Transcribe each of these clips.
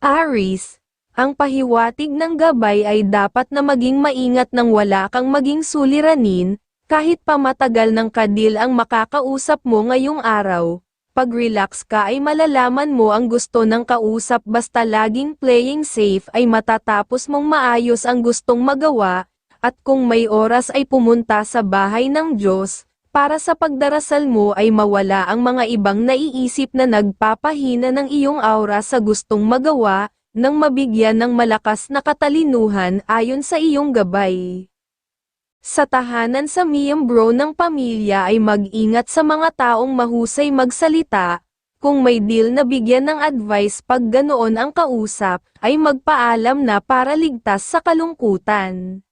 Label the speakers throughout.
Speaker 1: Aris, ang pahiwatig ng gabay ay dapat na maging maingat nang wala kang maging suliranin, kahit pa matagal ng kadil ang makakausap mo ngayong araw. Pag relax ka ay malalaman mo ang gusto ng kausap basta laging playing safe ay matatapos mong maayos ang gustong magawa, at kung may oras ay pumunta sa bahay ng Diyos, para sa pagdarasal mo ay mawala ang mga ibang naiisip na nagpapahina ng iyong aura sa gustong magawa, nang mabigyan ng malakas na katalinuhan ayon sa iyong gabay. Sa tahanan sa miyembro ng pamilya ay mag-ingat sa mga taong mahusay magsalita, kung may deal na bigyan ng advice pag ganoon ang kausap, ay magpaalam na para ligtas sa kalungkutan.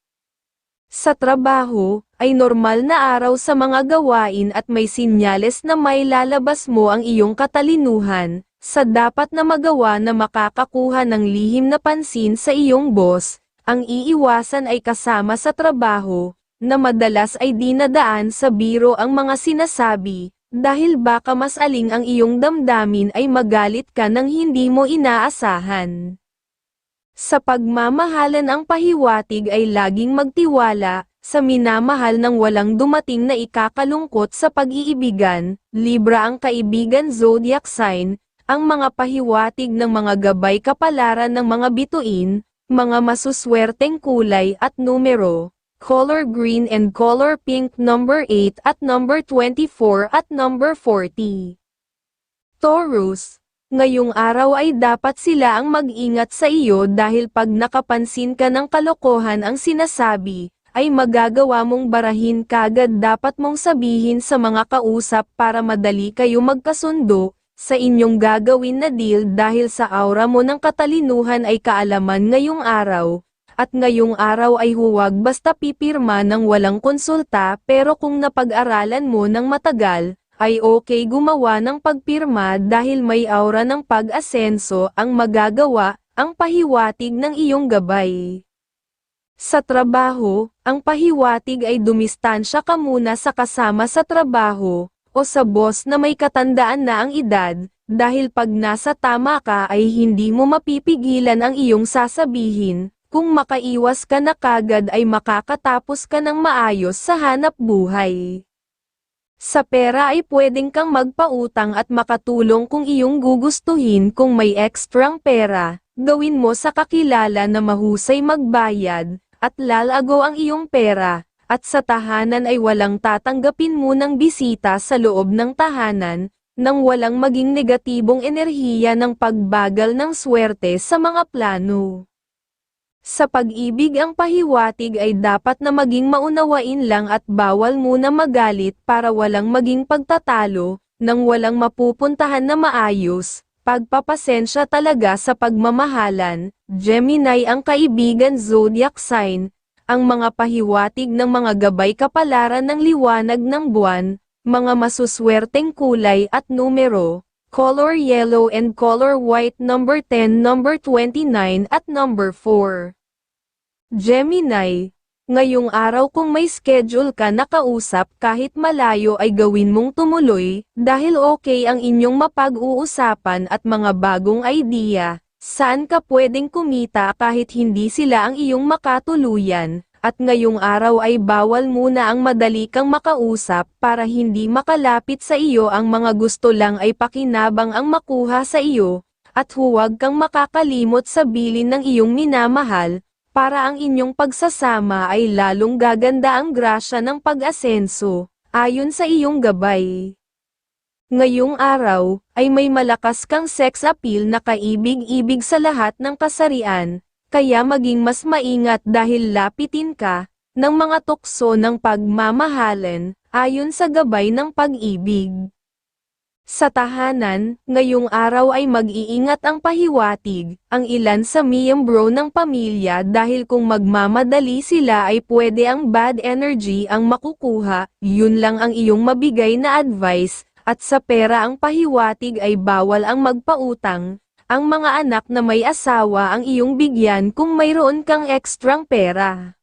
Speaker 1: Sa trabaho, ay normal na araw sa mga gawain at may sinyales na may lalabas mo ang iyong katalinuhan, sa dapat na magawa na makakakuha ng lihim na pansin sa iyong boss, ang iiwasan ay kasama sa trabaho, na madalas ay dinadaan sa biro ang mga sinasabi, dahil baka mas aling ang iyong damdamin ay magalit ka ng hindi mo inaasahan. Sa pagmamahalan ang pahiwatig ay laging magtiwala, sa minamahal ng walang dumating na ikakalungkot sa pag-iibigan, Libra ang kaibigan zodiac sign, ang mga pahiwatig ng mga gabay kapalaran ng mga bituin, mga masuswerteng kulay at numero, color green and color pink number 8 at number 24 at number 40. Taurus, ngayong araw ay dapat sila ang mag-ingat sa iyo dahil pag nakapansin ka ng kalokohan ang sinasabi, ay magagawa mong barahin kagad dapat mong sabihin sa mga kausap para madali kayo magkasundo, sa inyong gagawin na deal dahil sa aura mo ng katalinuhan ay kaalaman ngayong araw, at ngayong araw ay huwag basta pipirma ng walang konsulta pero kung napag-aralan mo ng matagal, ay okay gumawa ng pagpirma dahil may aura ng pag-asenso ang magagawa, ang pahiwatig ng iyong gabay. Sa trabaho, ang pahiwatig ay dumistansya ka muna sa kasama sa trabaho, o sa boss na may katandaan na ang edad, dahil pag nasa tama ka ay hindi mo mapipigilan ang iyong sasabihin, kung makaiwas ka na kagad ay makakatapos ka ng maayos sa hanap buhay. Sa pera ay pwedeng kang magpautang at makatulong kung iyong gugustuhin kung may ekstrang pera, gawin mo sa kakilala na mahusay magbayad, at lalago ang iyong pera, at sa tahanan ay walang tatanggapin munang bisita sa loob ng tahanan, nang walang maging negatibong enerhiya ng pagbagal ng swerte sa mga plano. Sa pag-ibig ang pahiwatig ay dapat na maging maunawain lang at bawal muna magalit para walang maging pagtatalo, nang walang mapupuntahan na maayos, pagpapasensya talaga sa pagmamahalan, Gemini ang kaibigan zodiac sign, ang mga pahiwatig ng mga gabay kapalaran ng liwanag ng buwan, mga masuswerteng kulay at numero, color yellow and color white number 10 number 29 at number 4. Gemini, ngayong araw kung may schedule ka na kausap kahit malayo ay gawin mong tumuloy, dahil okay ang inyong mapag-uusapan at mga bagong idea, saan ka pwedeng kumita kahit hindi sila ang iyong makatuluyan, at ngayong araw ay bawal muna ang madali kang makausap para hindi makalapit sa iyo ang mga gusto lang ay pakinabang ang makuha sa iyo, at huwag kang makakalimot sa bilin ng iyong minamahal, para ang inyong pagsasama ay lalong gaganda ang grasya ng pag-asenso, ayon sa iyong gabay. Ngayong araw, ay may malakas kang sex appeal na kaibig-ibig sa lahat ng kasarian, kaya maging mas maingat dahil lapitin ka, ng mga tukso ng pagmamahalan, ayon sa gabay ng pag-ibig. Sa tahanan, ngayong araw ay mag-iingat ang pahiwatig, ang ilan sa miyembro ng pamilya dahil kung magmamadali sila ay pwede ang bad energy ang makukuha, yun lang ang iyong mabigay na advice, at sa pera ang pahiwatig ay bawal ang magpautang, ang mga anak na may asawa ang iyong bigyan kung mayroon kang ekstrang pera.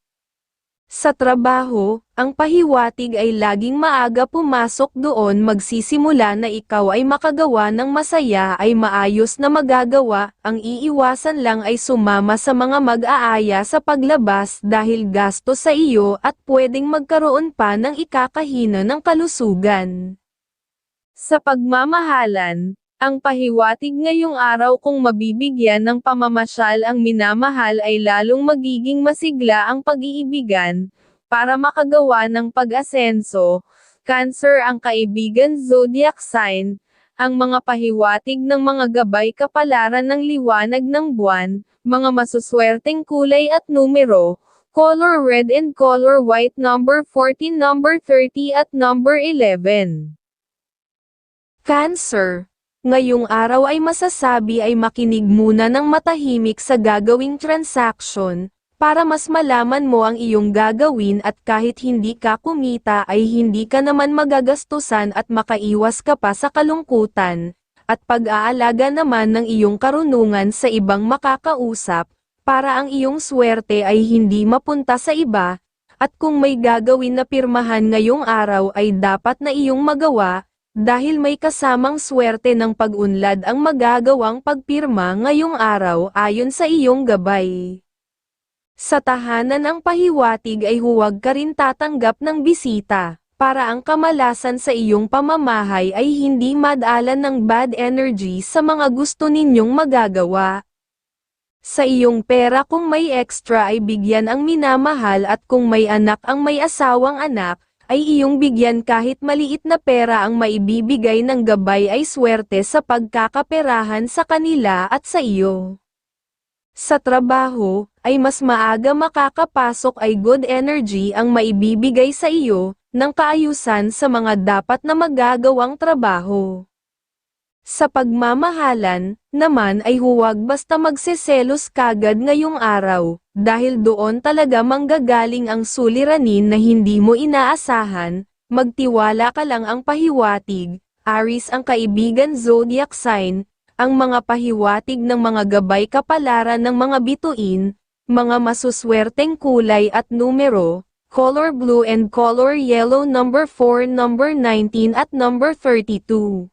Speaker 1: Sa trabaho, ang pahiwatig ay laging maaga pumasok doon magsisimula na ikaw ay makagawa ng masaya ay maayos na magagawa, ang iiwasan lang ay sumama sa mga mag-aaya sa paglabas dahil gasto sa iyo at pwedeng magkaroon pa ng ikakahina ng kalusugan. Sa pagmamahalan, ang pahiwatig ngayong araw kung mabibigyan ng pamamasyal ang minamahal ay lalong magiging masigla ang pag-iibigan, para makagawa ng pag-asenso, Cancer ang kaibigan zodiac sign, ang mga pahiwatig ng mga gabay kapalaran ng liwanag ng buwan, mga masuswerteng kulay at numero, color red and color white number 14 number 30 at number 11. Cancer. Ngayong araw ay masasabi ay makinig muna ng matahimik sa gagawing transaction, para mas malaman mo ang iyong gagawin at kahit hindi ka kumita ay hindi ka naman magagastusan at makaiwas ka pa sa kalungkutan, at pag-aalaga naman ng iyong karunungan sa ibang makakausap, para ang iyong swerte ay hindi mapunta sa iba, at kung may gagawin na pirmahan ngayong araw ay dapat na iyong magawa, dahil may kasamang swerte ng pag-unlad ang magagawang pagpirma ngayong araw ayon sa iyong gabay. Sa tahanan ang pahiwatig ay huwag ka rin tatanggap ng bisita, para ang kamalasan sa iyong pamamahay ay hindi madalan ng bad energy sa mga gusto ninyong magagawa. Sa iyong pera kung may extra ay bigyan ang minamahal at kung may anak ang may asawang anak, ay iyong bigyan kahit maliit na pera ang maibibigay ng gabay ay swerte sa pagkakaperahan sa kanila at sa iyo. Sa trabaho, ay mas maaga makakapasok ay good energy ang maibibigay sa iyo, ng kaayusan sa mga dapat na magagawang trabaho. Sa pagmamahalan, naman ay huwag basta magseselos kagad ngayong araw, dahil doon talaga manggagaling ang suliranin na hindi mo inaasahan, magtiwala ka lang ang pahiwatig, Aris ang kaibigan zodiac sign, ang mga pahiwatig ng mga gabay kapalaran ng mga bituin, mga masuswerteng kulay at numero, color blue and color yellow number 4 number 19 at number 32.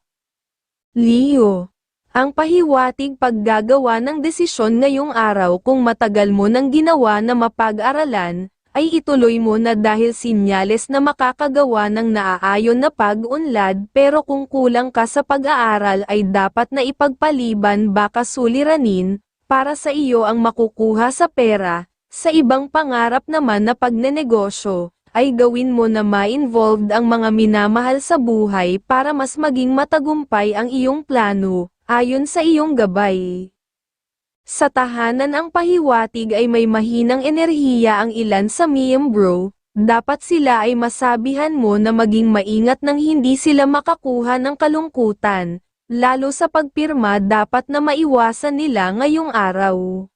Speaker 1: Leo. Ang pahiwatig paggagawa ng desisyon ngayong araw kung matagal mo nang ginawa na mapag-aralan, ay ituloy mo na dahil sinyales na makakagawa ng naaayon na pag-unlad pero kung kulang ka sa pag-aaral ay dapat na ipagpaliban baka suliranin, para sa iyo ang makukuha sa pera, sa ibang pangarap naman na pagnenegosyo, ay gawin mo na ma-involved ang mga minamahal sa buhay para mas maging matagumpay ang iyong plano, ayon sa iyong gabay. Sa tahanan ang pahiwatig ay may mahinang enerhiya ang ilan sa miyembro, dapat sila ay masabihan mo na maging maingat nang hindi sila makakuha ng kalungkutan, lalo sa pagpirma dapat na maiwasan nila ngayong araw.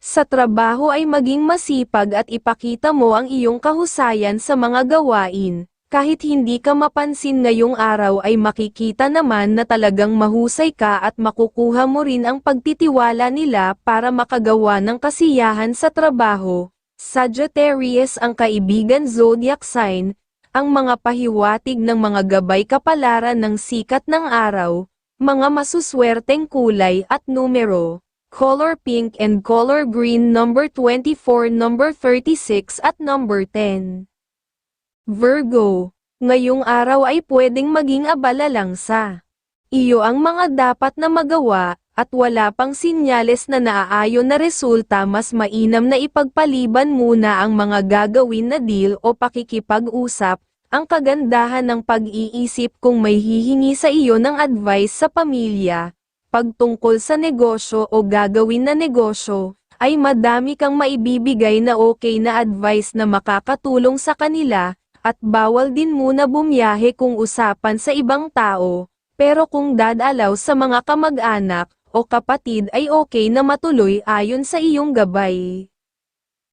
Speaker 1: Sa trabaho ay maging masipag at ipakita mo ang iyong kahusayan sa mga gawain. Kahit hindi ka mapansin ngayong araw ay makikita naman na talagang mahusay ka at makukuha mo rin ang pagtitiwala nila para makagawa ng kasiyahan sa trabaho. Sagittarius ang kaibigan zodiac sign, ang mga pahiwatig ng mga gabay kapalaran ng sikat ng araw, mga masuswerteng kulay at numero color pink and color green number 24 number 36 at number 10. Virgo, ngayong araw ay pwedeng maging abala lang sa iyo ang mga dapat na magawa, at wala pang sinyales na naaayon na resulta mas mainam na ipagpaliban muna ang mga gagawin na deal o pakikipag-usap, ang kagandahan ng pag-iisip kung may hihingi sa iyo ng advice sa pamilya, pagtungkol sa negosyo o gagawin na negosyo, ay madami kang maibibigay na okay na advice na makakatulong sa kanila, at bawal din muna bumiyahe kung usapan sa ibang tao, pero kung dadalaw sa mga kamag-anak, o kapatid ay okay na matuloy ayon sa iyong gabay.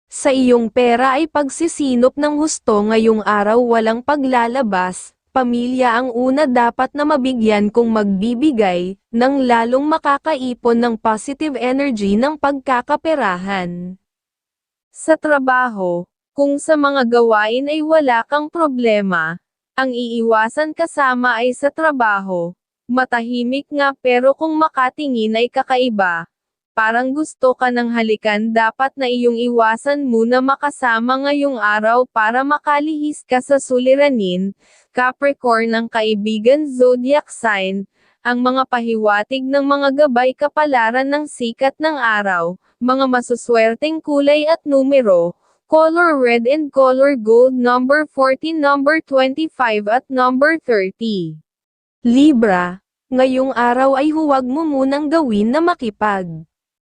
Speaker 1: Sa iyong pera ay pagsisinop ng husto ngayong araw walang paglalabas, pamilya ang una dapat na mabigyan kung magbibigay, ng lalong makakaipon ng positive energy ng pagkakaperahan. Sa trabaho, Kung sa mga gawain ay wala kang problema, ang iiwasan kasama ay sa trabaho. Matahimik nga pero kung makatingin ay kakaiba. Parang gusto ka ng halikan dapat na iyong iwasan muna makasama ngayong araw para makalihis ka sa suliranin, Capricorn ng kaibigan zodiac sign, ang mga pahiwatig ng mga gabay kapalaran ng sikat ng araw, mga masuswerteng kulay at numero, color red and color gold number 14 number 25 at number 30. Libra, ngayong araw ay huwag mo munang gawin na makipag.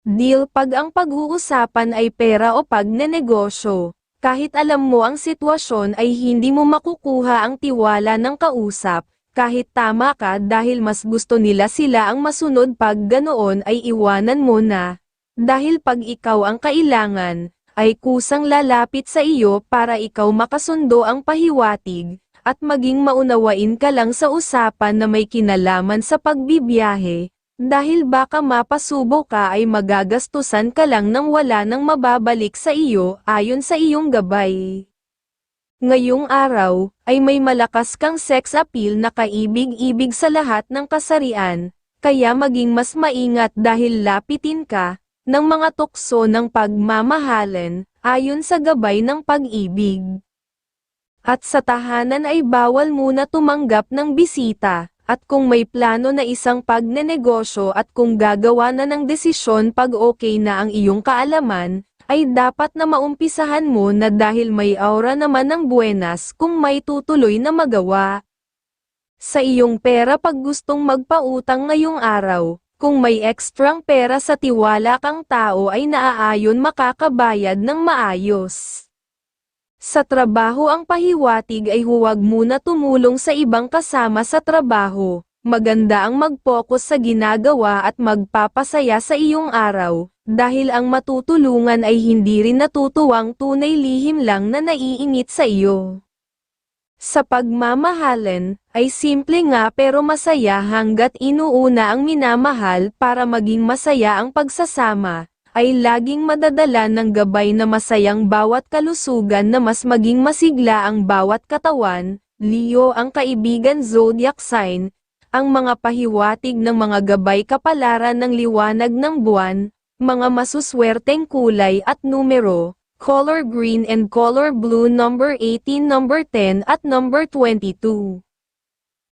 Speaker 1: Deal pag ang pag-uusapan ay pera o pagnenegosyo. Kahit alam mo ang sitwasyon ay hindi mo makukuha ang tiwala ng kausap, kahit tama ka dahil mas gusto nila sila ang masunod pag ganoon ay iwanan mo na. Dahil pag ikaw ang kailangan, ay kusang lalapit sa iyo para ikaw makasundo ang pahiwatig, at maging maunawain ka lang sa usapan na may kinalaman sa pagbibiyahe, dahil baka mapasubo ka ay magagastusan ka lang nang wala nang mababalik sa iyo ayon sa iyong gabay. Ngayong araw, ay may malakas kang sex appeal na kaibig-ibig sa lahat ng kasarian, kaya maging mas maingat dahil lapitin ka, ng mga tukso ng pagmamahalan, ayon sa gabay ng pag-ibig. At sa tahanan ay bawal muna tumanggap ng bisita, at kung may plano na isang pagnenegosyo at kung gagawa na ng desisyon pag okay na ang iyong kaalaman, ay dapat na maumpisahan mo na dahil may aura naman ng buenas kung may tutuloy na magawa. Sa iyong pera pag gustong magpautang ngayong araw, kung may ekstrang pera sa tiwala kang tao ay naaayon makakabayad ng maayos. Sa trabaho ang pahiwatig ay huwag muna tumulong sa ibang kasama sa trabaho. Maganda ang mag-focus sa ginagawa at magpapasaya sa iyong araw, dahil ang matutulungan ay hindi rin natutuwang tunay lihim lang na naiinit sa iyo. Sa pagmamahalan, ay simple nga pero masaya hanggat inuuna ang minamahal para maging masaya ang pagsasama, ay laging madadala ng gabay na masayang bawat kalusugan na mas maging masigla ang bawat katawan, Leo ang kaibigan zodiac sign, ang mga pahiwatig ng mga gabay kapalaran ng liwanag ng buwan, mga masuswerteng kulay at numero, color green and color blue number 18 number 10 at number 22.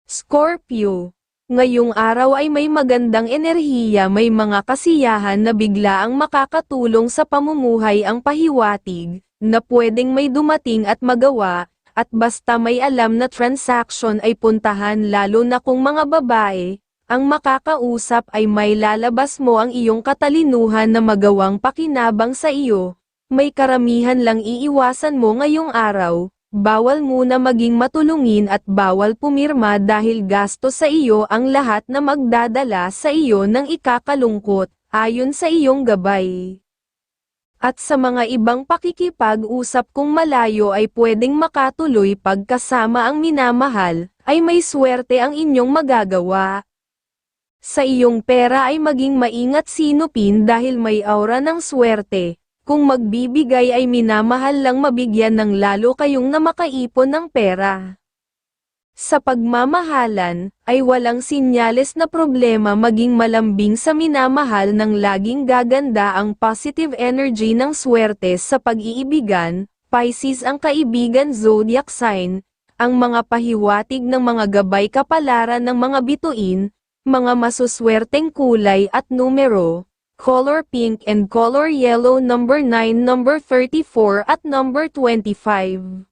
Speaker 1: Scorpio Ngayong araw ay may magandang enerhiya may mga kasiyahan na bigla ang makakatulong sa pamumuhay ang pahiwatig, na pwedeng may dumating at magawa, at basta may alam na transaction ay puntahan lalo na kung mga babae, ang makakausap ay may lalabas mo ang iyong katalinuhan na magawang pakinabang sa iyo, may karamihan lang iiwasan mo ngayong araw, bawal muna maging matulungin at bawal pumirma dahil gasto sa iyo ang lahat na magdadala sa iyo ng ikakalungkot, ayon sa iyong gabay. At sa mga ibang pakikipag-usap kung malayo ay pwedeng makatuloy pagkasama ang minamahal, ay may swerte ang inyong magagawa. Sa iyong pera ay maging maingat sinupin dahil may aura ng swerte, kung magbibigay ay minamahal lang mabigyan ng lalo kayong na makaipon ng pera. Sa pagmamahalan, ay walang sinyales na problema maging malambing sa minamahal ng laging gaganda ang positive energy ng swerte sa pag-iibigan, Pisces ang kaibigan zodiac sign, ang mga pahiwatig ng mga gabay kapalaran ng mga bituin, mga masuswerteng kulay at numero, color pink and color yellow number 9 number 34 at number 25.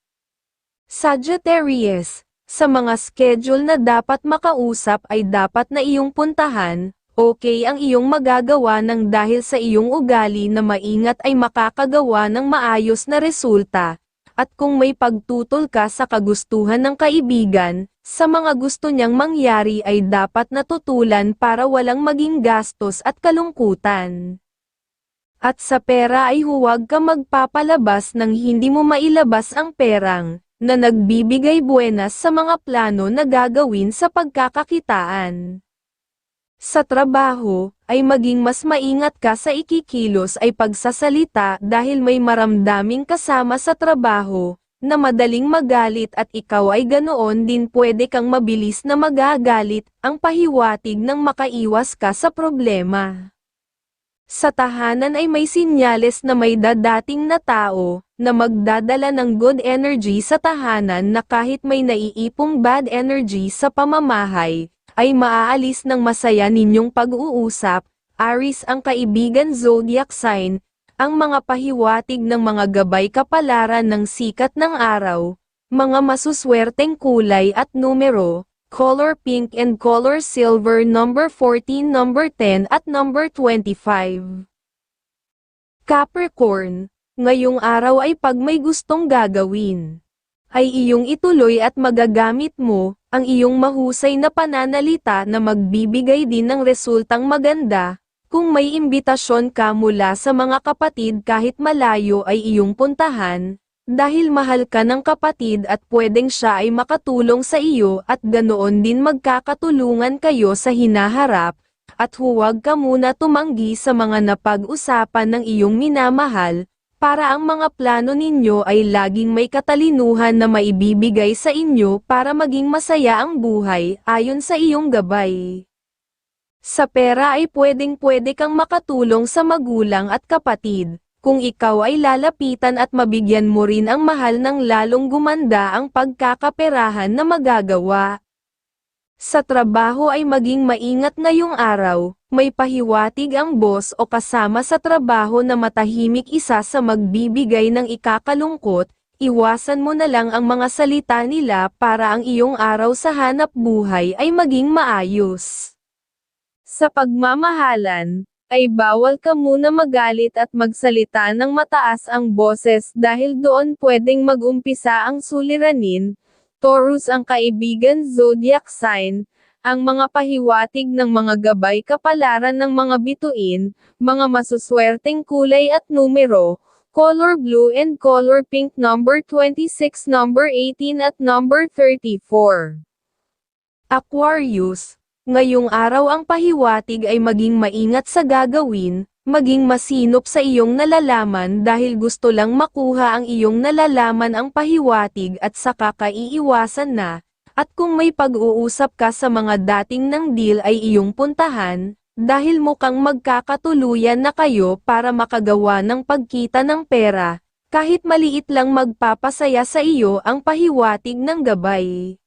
Speaker 1: Sagittarius, sa mga schedule na dapat makausap ay dapat na iyong puntahan, okay ang iyong magagawa ng dahil sa iyong ugali na maingat ay makakagawa ng maayos na resulta, at kung may pagtutol ka sa kagustuhan ng kaibigan, sa mga gusto niyang mangyari ay dapat natutulan para walang maging gastos at kalungkutan. At sa pera ay huwag ka magpapalabas nang hindi mo mailabas ang perang, na nagbibigay buenas sa mga plano na gagawin sa pagkakakitaan. Sa trabaho, ay maging mas maingat ka sa ikikilos ay pagsasalita dahil may maramdaming kasama sa trabaho, na madaling magalit at ikaw ay ganoon din pwede kang mabilis na magagalit, ang pahiwatig ng makaiwas ka sa problema. Sa tahanan ay may sinyales na may dadating na tao, na magdadala ng good energy sa tahanan na kahit may naiipong bad energy sa pamamahay, ay maaalis ng masaya ninyong pag-uusap, Aris ang kaibigan zodiac sign, ang mga pahiwatig ng mga gabay kapalaran ng sikat ng araw, mga masuswerteng kulay at numero, color pink and color silver number 14 number 10 at number 25. Capricorn, ngayong araw ay pag may gustong gagawin, ay iyong ituloy at magagamit mo, ang iyong mahusay na pananalita na magbibigay din ng resultang maganda, kung may imbitasyon ka mula sa mga kapatid kahit malayo ay iyong puntahan, dahil mahal ka ng kapatid at pwedeng siya ay makatulong sa iyo at ganoon din magkakatulungan kayo sa hinaharap, at huwag ka muna tumanggi sa mga napag-usapan ng iyong minamahal, para ang mga plano ninyo ay laging may katalinuhan na maibibigay sa inyo para maging masaya ang buhay ayon sa iyong gabay. Sa pera ay pwedeng-pwede kang makatulong sa magulang at kapatid, kung ikaw ay lalapitan at mabigyan mo rin ang mahal ng lalong gumanda ang pagkakaperahan na magagawa. Sa trabaho ay maging maingat ngayong araw, may pahiwatig ang boss o kasama sa trabaho na matahimik isa sa magbibigay ng ikakalungkot, iwasan mo na lang ang mga salita nila para ang iyong araw sa hanap buhay ay maging maayos. Sa pagmamahalan, ay bawal ka muna magalit at magsalita ng mataas ang boses dahil doon pwedeng magumpisa ang suliranin. Taurus ang kaibigan zodiac sign, ang mga pahiwatig ng mga gabay kapalaran ng mga bituin, mga masuswerteng kulay at numero, color blue and color pink number 26 number 18 at number 34. Aquarius, ngayong araw ang pahiwatig ay maging maingat sa gagawin, maging masinop sa iyong nalalaman dahil gusto lang makuha ang iyong nalalaman ang pahiwatig at saka kaiiwasan na, at kung may pag-uusap ka sa mga dating ng deal ay iyong puntahan, dahil mukhang magkakatuluyan na kayo para makagawa ng pagkita ng pera, kahit maliit lang magpapasaya sa iyo ang pahiwatig ng gabay.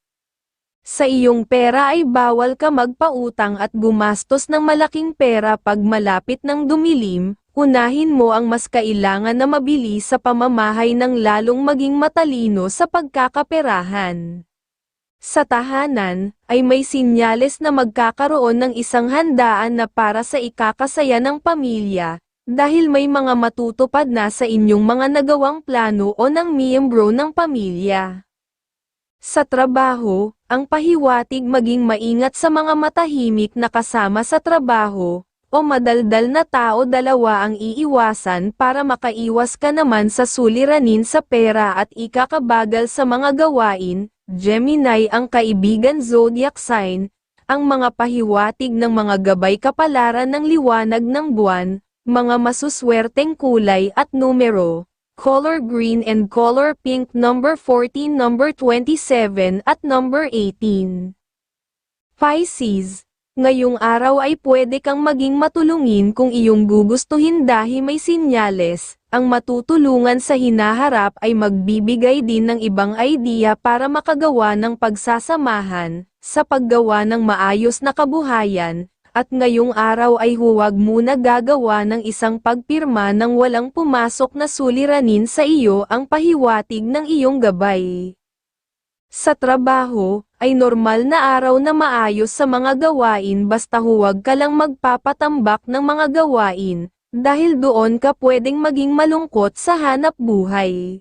Speaker 1: Sa iyong pera ay bawal ka magpautang at gumastos ng malaking pera pag malapit ng dumilim, unahin mo ang mas kailangan na mabili sa pamamahay ng lalong maging matalino sa pagkakaperahan. Sa tahanan, ay may sinyales na magkakaroon ng isang handaan na para sa ikakasaya ng pamilya, dahil may mga matutupad na sa inyong mga nagawang plano o ng miyembro ng pamilya. Sa trabaho, ang pahiwatig maging maingat sa mga matahimik na kasama sa trabaho, o madaldal na tao dalawa ang iiwasan para makaiwas ka naman sa suliranin sa pera at ikakabagal sa mga gawain, Gemini ang kaibigan zodiac sign, ang mga pahiwatig ng mga gabay kapalaran ng liwanag ng buwan, mga masuswerteng kulay at numero, color green and color pink number 14 number 27 at number 18. Pisces, ngayong araw ay pwede kang maging matulungin kung iyong gugustuhin dahil may sinyales, ang matutulungan sa hinaharap ay magbibigay din ng ibang idea para makagawa ng pagsasamahan, sa paggawa ng maayos na kabuhayan, at ngayong araw ay huwag muna gagawa ng isang pagpirma nang walang pumasok na suliranin sa iyo ang pahiwatig ng iyong gabay. Sa trabaho, ay normal na araw na maayos sa mga gawain basta huwag ka lang magpapatambak ng mga gawain, dahil doon ka pwedeng maging malungkot sa hanap buhay.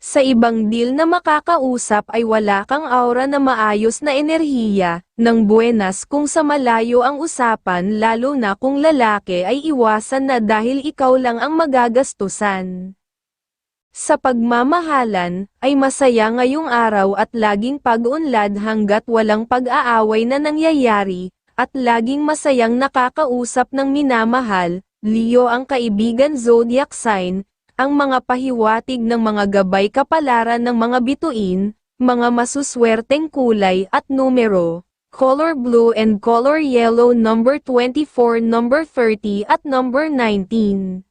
Speaker 1: Sa ibang deal na makakausap ay wala kang aura na maayos na enerhiya, ng buenas kung sa malayo ang usapan lalo na kung lalaki ay iwasan na dahil ikaw lang ang magagastusan. Sa pagmamahalan, ay masaya ngayong araw at laging pag-unlad hanggat walang pag-aaway na nangyayari, at laging masayang nakakausap ng minamahal, Leo ang kaibigan zodiac sign, ang mga pahiwatig ng mga gabay kapalaran ng mga bituin, mga masuswerteng kulay at numero, color blue and color yellow number 24 number 30 at number 19.